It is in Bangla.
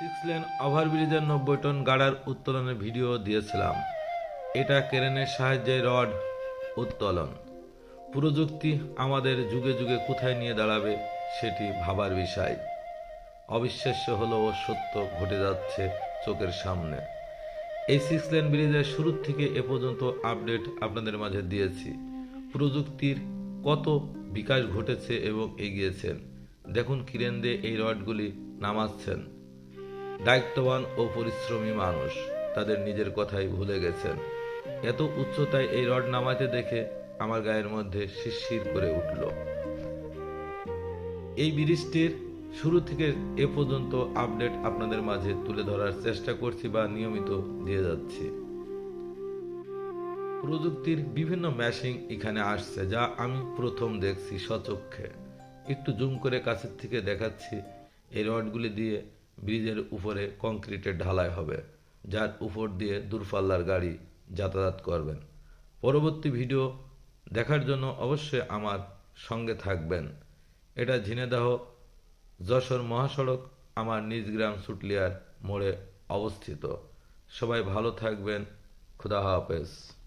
সিক্স লেন ওভারব্রিজের নব্বই টন গাড়ার উত্তোলনের ভিডিও দিয়েছিলাম। এটা ক্রেনের সাহায্যে রড উত্তোলন। প্রযুক্তি আমাদের যুগে যুগে কোথায় নিয়ে দাঁড়াবে সেটি ভাবার বিষয়। অবিশ্বাস্য হলেও সত্য ঘটে যাচ্ছে চোখের সামনে। এই সিক্স লেন ব্রিজের শুরু থেকে এ পর্যন্ত আপডেট আপনাদের মাঝে দিয়েছি। প্রযুক্তির কত বিকাশ ঘটেছে এবং এগিয়েছেন। দেখুন কিরেন দিয়ে এই রডগুলি নামাচ্ছেন। দায়িত্ববান ও পরিশ্রমী মানুষ। তাদের নিজের কথাই ভুলে গেছেন। এত উচ্চতায় এই রড নামাতে দেখে আমার গায়ের মধ্যে শিরশির করে উঠল। এই ব্রিজটির শুরু থেকে এ পর্যন্ত আপডেট আপনাদের মাঝে তুলে ধরার চেষ্টা করছি বা নিয়মিত দিয়ে যাচ্ছি। প্রযুক্তির বিভিন্ন ম্যাশিং এখানে আসছে, যা আমি প্রথম দেখছি সচক্ষে একটু জুম করে কাছের থেকে দেখাচ্ছি এই রডগুলি দিয়ে ব্রিজের উপরে কংক্রিটের ঢালাই হবে, যার উপর দিয়ে দূরপাল্লার গাড়ি যাতায়াত করবেন। পরবর্তী ভিডিও দেখার জন্য অবশ্যই আমার সঙ্গে থাকবেন। এটা ঝিনেদাহ যশোর মহাসড়ক, আমার নিজ গ্রাম সুটলিয়ার মোড়ে অবস্থিত। সবাই ভালো থাকবেন। খুদা হাফেজ।